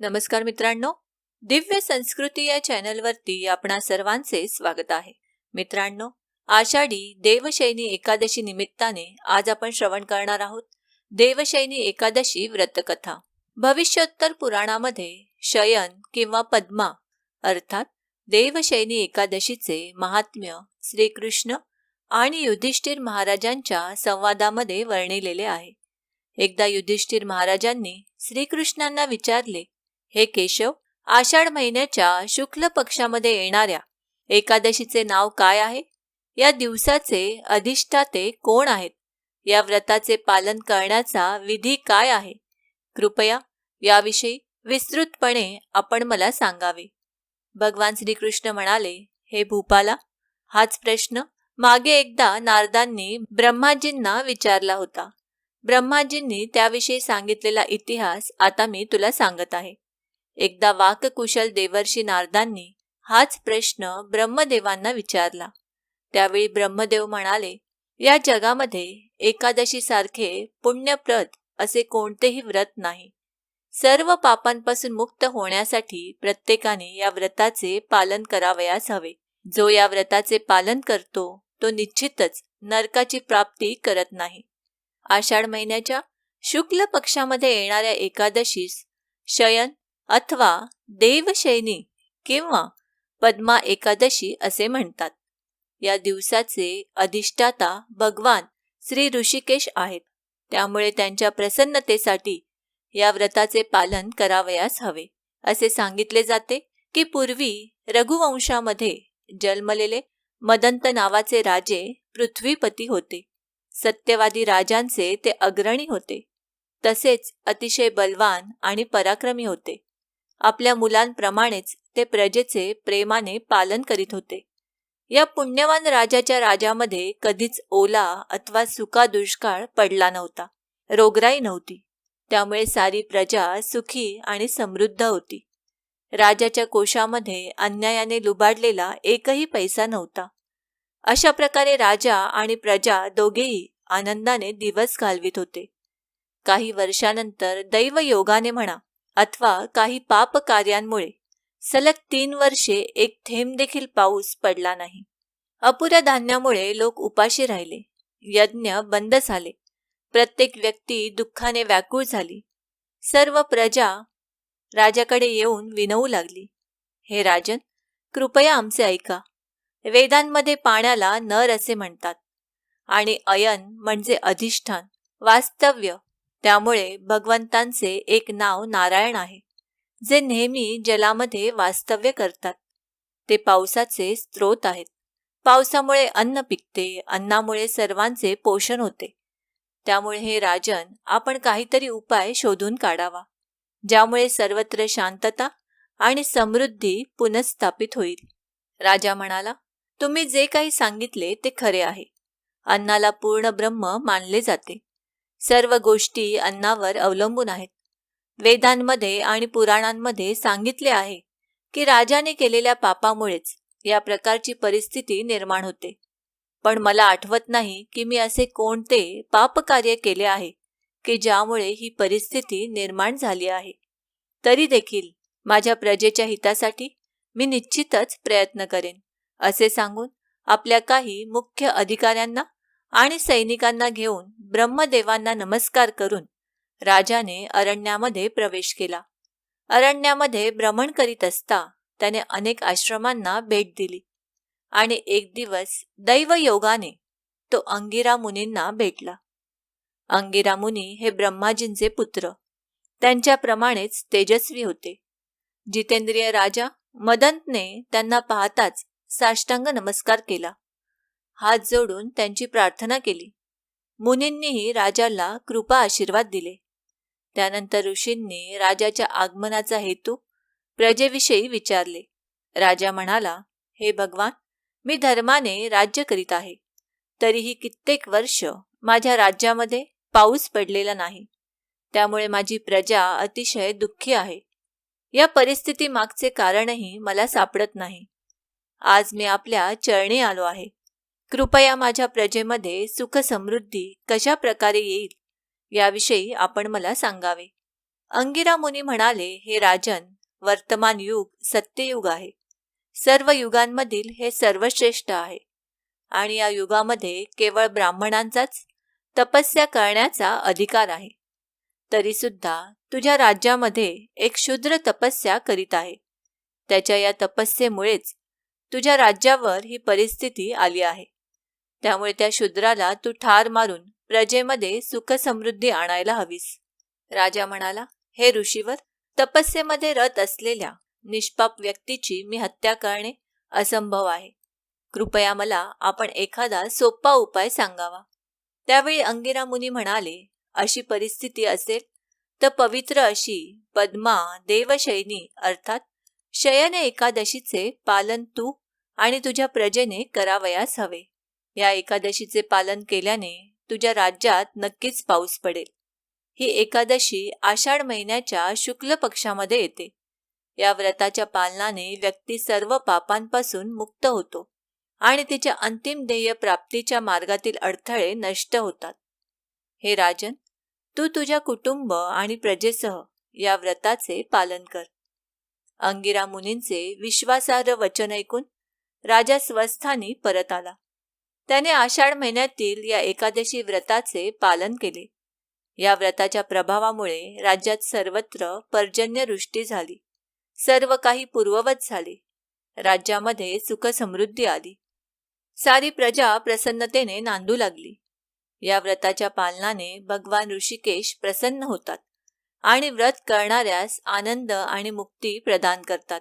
नमस्कार मित्रांनो दिव्य संस्कृती या चॅनलवरती आपणा सर्वांचे स्वागत आहे. मित्रांनो आषाढी देवशैनी एकादशी निमित्ताने आज आपण श्रवण करणार आहोत. देवशैनी एकादशी व्रतकथा. भविष्योत्तर पुराणामध्ये शयन किंवा पद्मा अर्थात देवशैनी एकादशीचे महात्म्य श्रीकृष्ण आणि युधिष्ठिर महाराजांच्या संवादामध्ये वर्णिलेले आहे. एकदा युधिष्ठिर महाराजांनी श्रीकृष्णांना विचारले हे केशव आषाढ महिन्याच्या शुक्ल पक्षामध्ये येणाऱ्या एकादशीचे नाव काय आहे? या दिवसाचे अधिष्ठाते कोण आहेत? या व्रताचे पालन करण्याचा विधी काय आहे? कृपया याविषयी विस्तृतपणे आपण मला सांगावे. भगवान श्रीकृष्ण म्हणाले हे भूपाला हाच प्रश्न मागे एकदा नारदांनी ब्रह्माजींना विचारला होता. ब्रह्माजींनी त्याविषयी सांगितलेला इतिहास आता मी तुला सांगत आहे. एकदा वाककुशल देवर्षी नारदांनी हाच प्रश्न ब्रह्मदेवांना विचारला. त्यावेळी ब्रह्मदेव म्हणाले या जगामध्ये एकादशी सारखे पुण्यप्रद असे कोणतेही व्रत नाही. सर्व पापांपासून मुक्त होण्यासाठी प्रत्येकाने या व्रताचे पालन करावयास हवे. जो या व्रताचे पालन करतो तो निश्चितच नरकाची प्राप्ती करत नाही. आषाढ महिन्याच्या शुक्ल पक्षामध्ये येणाऱ्या एकादशीस शयन अथवा देवशैनी किंवा पद्मा एकादशी असे म्हणतात. या दिवसाचे अधिष्ठाता भगवान श्री ऋषिकेश आहेत. त्यामुळे त्यांच्या प्रसन्नतेसाठी या व्रताचे पालन करावयास हवे असे सांगितले जाते की पूर्वी रघुवंशामध्ये जन्मलेले मदंत नावाचे राजे पृथ्वीपती होते. सत्यवादी राजांचे ते अग्रणी होते. तसेच अतिशय बलवान आणि पराक्रमी होते. आपल्या मुलांप्रमाणेच ते प्रजेचे प्रेमाने पालन करीत होते. या पुण्यवान राजाच्या राजामध्ये कधीच ओला अथवा सुका दुष्काळ पडला नव्हता. रोगराई नव्हती. त्यामुळे सारी प्रजा सुखी आणि समृद्ध होती. राजाच्या कोशामध्ये अन्यायाने लुबाडलेला एकही पैसा नव्हता. अशा प्रकारे राजा आणि प्रजा दोघेही आनंदाने दिवस घालवित होते. काही वर्षानंतर दैवयोगाने म्हणा अथवा काही पाप कार्यांमुळे सलग तीन वर्षे एक थेंब देखील पाऊस पडला नाही. अपुऱ्या धान्यामुळे लोक उपाशी राहिले. यज्ञ बंद झाले. प्रत्येक व्यक्ती दुःखाने व्याकुळ झाली. सर्व प्रजा राजाकडे येऊन विनवू लागली. हे राजन कृपया आमचे ऐका. वेदांमध्ये पाण्याला नर असे म्हणतात आणि अयन म्हणजे अधिष्ठान वास्तव्य त्यामुळे भगवंतांचे एक नाव नारायण आहे जे नेहमी जलामध्ये वास्तव्य करतात. ते पावसाचे स्रोत आहेत. पावसामुळे अन्न पिकते अन्नामुळे सर्वांचे पोषण होते. त्यामुळे हे राजन आपण काहीतरी उपाय शोधून काढावा ज्यामुळे सर्वत्र शांतता आणि समृद्धी पुनस्थापित होईल. राजा म्हणाला तुम्ही जे काही सांगितले ते खरे आहे. अन्नाला पूर्ण ब्रह्म मानले जाते. सर्व गोष्टी अन्नावर अवलंबून आहेत. वेदांमध्ये आणि पुराणांमध्ये सांगितले आहे की राजाने केलेल्या पापामुळेच या प्रकारची परिस्थिती निर्माण होते. पण मला आठवत नाही की मी असे कोणते पापकार्य केले आहे की ज्यामुळे ही परिस्थिती निर्माण झाली आहे. तरी देखील माझ्या प्रजेच्या हितासाठी मी निश्चितच प्रयत्न करेन असे सांगून आपल्या काही मुख्य अधिकाऱ्यांना आणि सैनिकांना घेऊन ब्रह्मदेवांना नमस्कार करून राजाने अरण्यामध्ये प्रवेश केला. अरण्यामध्ये भ्रमण करीत असता त्याने अनेक आश्रमांना भेट दिली आणि एक दिवस दैवयोगाने तो अंगिरा मुनींना भेटला. अंगिरा मुनी हे ब्रह्माजींचे पुत्र. त्यांच्याप्रमाणेच तेजस्वी होते. जितेंद्रिय राजा मदंतने त्यांना पाहताच साष्टांग नमस्कार केला. हात जोडून त्यांची प्रार्थना केली. मुनींनीही राजाला कृपा आशीर्वाद दिले. त्यानंतर ऋषींनी राजाच्या आगमनाचा हेतू प्रजेविषयी विचारले. राजा म्हणाला हे भगवान मी धर्माने राज्य करीत आहे. तरीही कित्येक वर्ष माझ्या राज्यामध्ये पाऊस पडलेला नाही. त्यामुळे माझी प्रजा अतिशय दुःखी आहे. या परिस्थिती मागचे कारणही मला सापडत नाही. आज मी आपल्या चरणी आलो आहे. कृपया माझ्या प्रजेमध्ये सुख समृद्धी कशा प्रकारे येईल याविषयी आपण मला सांगावे. अंगिरा मुनी म्हणाले हे राजन वर्तमान युग सत्ययुग आहे. सर्व युगांमधील हे सर्वश्रेष्ठ आहे. आणि या युगामध्ये केवळ ब्राह्मणांचाच तपस्या करण्याचा अधिकार आहे. तरीसुद्धा तुझ्या राज्यामध्ये एक शूद्र तपस्या करीत आहे. त्याच्या या तपस्येमुळेच तुझ्या राज्यावर ही परिस्थिती आली आहे. त्यामुळे त्या शूद्राला तू ठार मारून प्रजेमध्ये सुखसमृद्धी आणायला हवीस. राजा म्हणाला हे ऋषीवर तपस्येमध्ये रत असलेल्या निष्पाप व्यक्तीची मी हत्या करणे असंभव आहे. कृपया मला आपण एखादा सोपा उपाय सांगावा. त्यावेळी अंगिरा मुनी म्हणाले अशी परिस्थिती असेल तर पवित्र अशी पद्मा देवशैनी अर्थात शयन एकादशीचे पालन तू आणि तुझ्या प्रजेने करावयास हवे. या एकादशीचे पालन केल्याने तुझ्या राज्यात नक्कीच पाऊस पडेल. ही एकादशी आषाढ महिन्याच्या शुक्ल पक्षामध्ये येते. या व्रताच्या पालनाने व्यक्ती सर्व पापांपासून मुक्त होतो आणि तिच्या अंतिम ध्येय प्राप्तीच्या मार्गातील अडथळे नष्ट होतात. हे राजन तू तुझ्या कुटुंब आणि प्रजेसह या व्रताचे पालन कर. अंगिरा मुनींचे विश्वासार्ह वचन ऐकून राजा स्वस्थानी परत आला. त्याने आषाढ महिन्यातील या एकादशी व्रताचे पालन केले. या व्रताच्या प्रभावामुळे राज्यात सर्वत्र पर्जन्यवृष्टी झाली. सर्व काही पूर्ववत झाले. राज्यामध्ये सुखसमृद्धी आली. सारी प्रजा प्रसन्नतेने नांदू लागली. या व्रताच्या पालनाने भगवान ऋषिकेश प्रसन्न होतात आणि व्रत करणाऱ्यास आनंद आणि मुक्ती प्रदान करतात.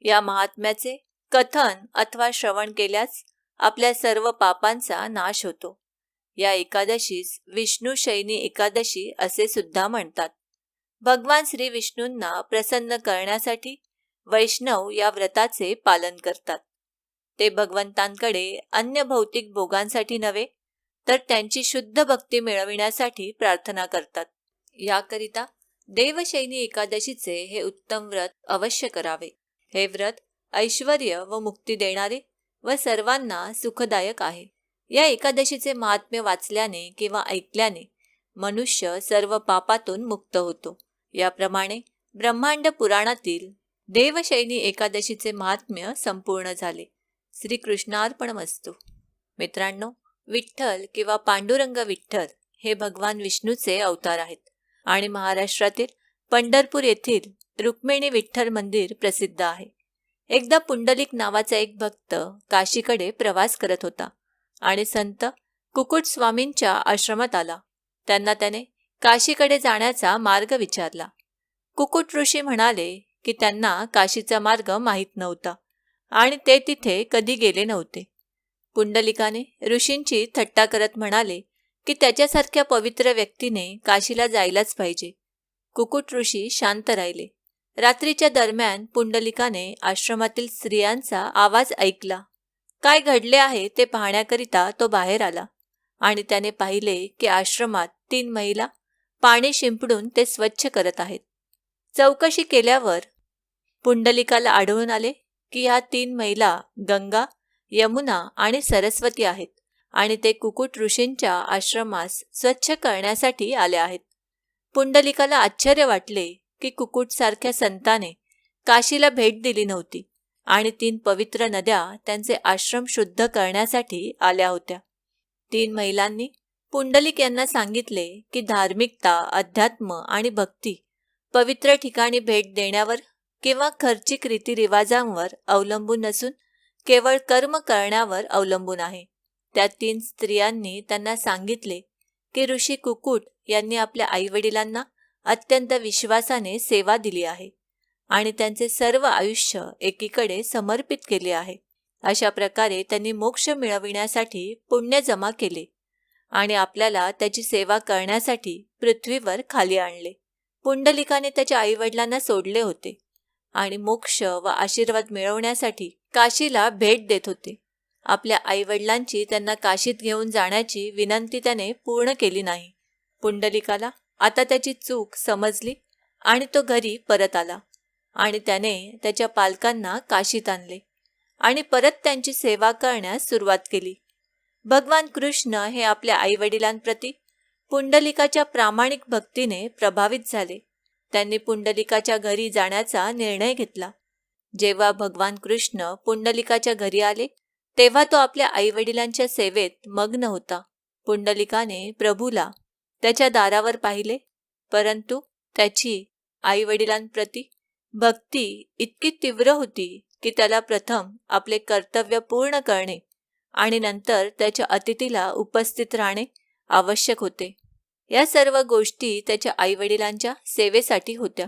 या महात्म्याचे कथन अथवा श्रवण केल्यास आपल्या सर्व पापांचा नाश होतो. या एकादशीस विष्णू शैनी एकादशी असे सुद्धा म्हणतात. भगवान श्री विष्णूंना प्रसन्न करण्यासाठी वैष्णव या व्रताचे पालन करतात. ते भगवंतांकडे अन्य भौतिक भोगांसाठी नव्हे तर त्यांची शुद्ध भक्ती मिळविण्यासाठी प्रार्थना करतात. याकरिता देवशैनी एकादशीचे हे उत्तम व्रत अवश्य करावे. हे व्रत ऐश्वर व मुक्ती देणारे व सर्वांना सुखदायक आहे. या एकादशीचे महात्म्य वाचल्याने किंवा ऐकल्याने मनुष्य सर्व पापातून मुक्त होतो. याप्रमाणे ब्रह्मांड पुराणातील देवशैनी एकादशीचे महात्म्य संपूर्ण झाले. श्रीकृष्णार्पण मस्तू मित्रांनो विठ्ठल किंवा पांडुरंग विठ्ठल हे भगवान विष्णूचे अवतार आहेत आणि महाराष्ट्रातील पंढरपूर येथील रुक्मिणी विठ्ठल मंदिर प्रसिद्ध आहे. एकदा पुंडलिक नावाचा एक भक्त काशीकडे प्रवास करत होता आणि संत कुकुट स्वामींच्या आश्रमात आला. त्यांना त्याने काशीकडे जाण्याचा मार्ग विचारला. कुकुट ऋषी म्हणाले की त्यांना काशीचा मार्ग माहीत नव्हता आणि ते तिथे कधी गेले नव्हते. पुंडलिकाने ऋषींची थट्टा करत म्हणाले की त्याच्यासारख्या पवित्र व्यक्तीने काशीला जायलाच पाहिजे. कुकुट ऋषी शांत राहिले. रात्रीच्या दरम्यान पुंडलिकाने आश्रमातील स्त्रियांचा आवाज ऐकला. काय घडले आहे ते पाहण्याकरिता तो बाहेर आला आणि त्याने पाहिले की आश्रमात तीन महिला पाणी शिंपडून ते स्वच्छ करत आहेत. चौकशी केल्यावर पुंडलिकाला आढळून आले की ह्या तीन महिला गंगा यमुना आणि सरस्वती आहेत आणि ते कुकुट ऋषींच्या आश्रमास स्वच्छ करण्यासाठी आले आहेत. पुंडलिकाला आश्चर्य वाटले की कुकुटसारख्या संताने काशीला भेट दिली नव्हती आणि तीन पवित्र नद्या त्यांचे आश्रम शुद्ध करण्यासाठी आल्या होत्या. तीन महिलांनी पुंडलिक यांना सांगितले की धार्मिकता अध्यात्म आणि भक्ती पवित्र ठिकाणी भेट देण्यावर किंवा खर्चिक रीतिरिवाजांवर अवलंबून नसून केवळ कर्म करण्यावर अवलंबून आहे. त्या तीन स्त्रियांनी त्यांना सांगितले की ऋषी कुकुट यांनी आपल्या आईवडिलांना अत्यंत विश्वासाने सेवा दिली आहे आणि त्यांचे सर्व आयुष्य एकीकडे समर्पित केले आहे. अशा प्रकारे त्यांनी मोक्ष मिळविण्यासाठी पुण्य जमा केले आणि आपल्याला त्याची सेवा करण्यासाठी पृथ्वीवर खाली आणले. पुंडलिकाने त्याच्या आईवडिलांना सोडले होते आणि मोक्ष व आशीर्वाद मिळवण्यासाठी काशीला भेट देत होते. आपल्या आईवडिलांची त्यांना काशीत घेऊन जाण्याची विनंती त्याने पूर्ण केली नाही. पुंडलिकाला आता त्याची चूक समजली आणि तो घरी परत आला. आणि त्याने त्याच्या पालकांना काशीत आणले आणि परत त्यांची सेवा करण्यास सुरुवात केली. भगवान कृष्ण हे आपल्या आईवडिलांप्रती पुंडलिकाच्या प्रामाणिक भक्तीने प्रभावित झाले. त्यांनी पुंडलिकाच्या घरी जाण्याचा निर्णय घेतला. जेव्हा भगवान कृष्ण पुंडलिकाच्या घरी आले तेव्हा तो आपल्या आईवडिलांच्या सेवेत मग्न होता. पुंडलिकाने प्रभूला त्याच्या दारावर पाहिले. परंतु त्याची आईवडिलांप्रती भक्ती इतकी तीव्र होती की त्याला प्रथम आपले कर्तव्य पूर्ण करणे आणि नंतर त्याच्या अतिथीला उपस्थित राहणे आवश्यक होते. या सर्व गोष्टी त्याच्या आईवडिलांच्या सेवेसाठी होत्या.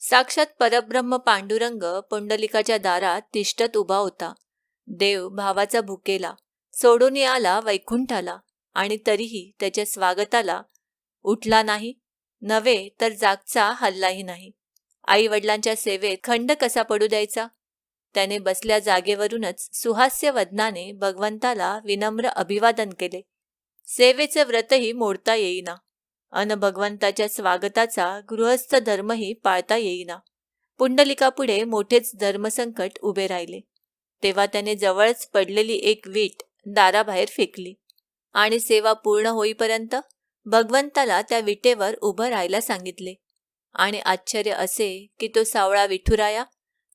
साक्षात परब्रह्म पांडुरंग पुंडलिकाच्या दारात तिष्ठत उभा होता. देव भावाचा भुकेला सोडून आला वैकुंठाला. आणि तरीही त्याच्या स्वागताला उठला नाही. नव्हे तर जागचा हल्लाही नाही. आई वडिलांच्या सेवेत खंड कसा पडू द्यायचा? त्याने बसल्या जागेवरूनच सुहास्य वदनाने भगवंताला विनम्र अभिवादन केले. सेवेचे व्रतही मोडता येईना. अन भगवंताच्या स्वागताचा गृहस्थ धर्मही पाळता येईना. पुंडलिकापुढे मोठेच धर्मसंकट उभे राहिले. तेव्हा त्याने जवळच पडलेली एक वीट दाराबाहेर फेकली. आणि सेवा पूर्ण होईपर्यंत भगवंताला त्या विटेवर उभं राहायला सांगितले. आणि आश्चर्य असे की तो सावळा विठुराया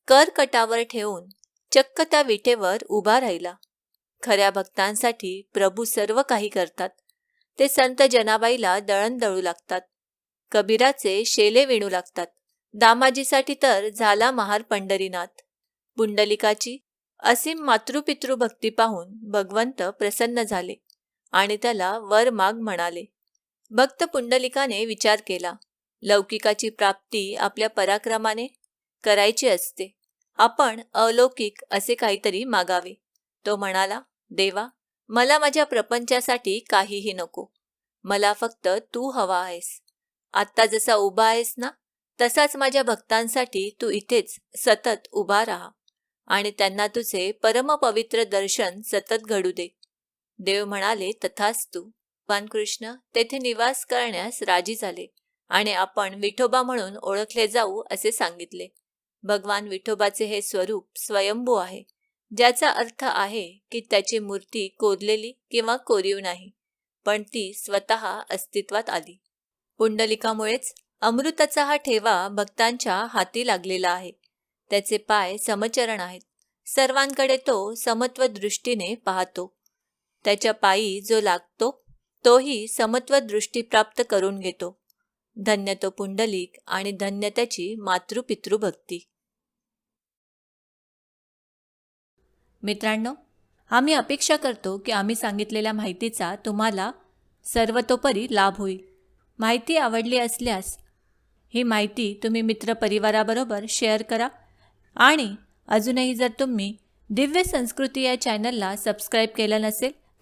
करकटावर ठेवून चक्क त्या विटेवर उभा राहिला. खऱ्या भक्तांसाठी प्रभू सर्व काही करतात. ते संत जनाबाईला दळण दळू लागतात. कबीराचे शेले विणू लागतात. दामाजीसाठी तर झाला महार पंढरीनाथ. पुंडलिकाची असीम मातृपितृ भक्ती पाहून भगवंत प्रसन्न झाले. आणि त्याला वर माग म्हणाले. भक्त पुंडलिकाने विचार केला. लौकिकाची प्राप्ती आपल्या पराक्रमाने करायची असते. आपण अलौकिक असे काहीतरी मागावे. तो म्हणाला देवा मला माझ्या प्रपंचासाठी काहीही नको. मला फक्त तू हवा आहेस. आत्ता जसा उभा आहेस ना तसाच माझ्या भक्तांसाठी तू इथेच सतत उभा राहा आणि त्यांना तुझे परमपवित्र दर्शन सतत घडू दे. देव म्हणाले तथास्तु तू कृष्ण तेथे निवास करण्यास राजी झाले आणि आपण विठोबा म्हणून ओळखले जाऊ असे सांगितले. भगवान विठोबाचे हे स्वरूप स्वयंभू आहे. ज्याचा अर्थ आहे की त्याची मूर्ती कोरलेली किंवा कोरीव नाही पण ती स्वतः अस्तित्वात आली. पुंडलिकामुळेच अमृताचा हा ठेवा भक्तांच्या हाती लागलेला आहे. त्याचे पाय समचरण आहेत. सर्वांकडे तो समत्व दृष्टीने पाहतो. त्याच्या पायी जो लागतो तोही समत्व दृष्टी प्राप्त करून घेतो. धन्य तो पुंडलिक आणि धन्य त्याची मातृपितृभक्ती मित्रांनो आम्ही अपेक्षा करतो की आम्ही सांगितलेल्या माहितीचा तुम्हाला सर्वतोपरी लाभ होईल. माहिती आवडली असल्यास ही माहिती तुम्ही मित्रपरिवाराबरोबर शेअर करा आणि अजूनही जर तुम्ही दिव्य संस्कृती या चॅनलला सबस्क्राईब केलं नसेल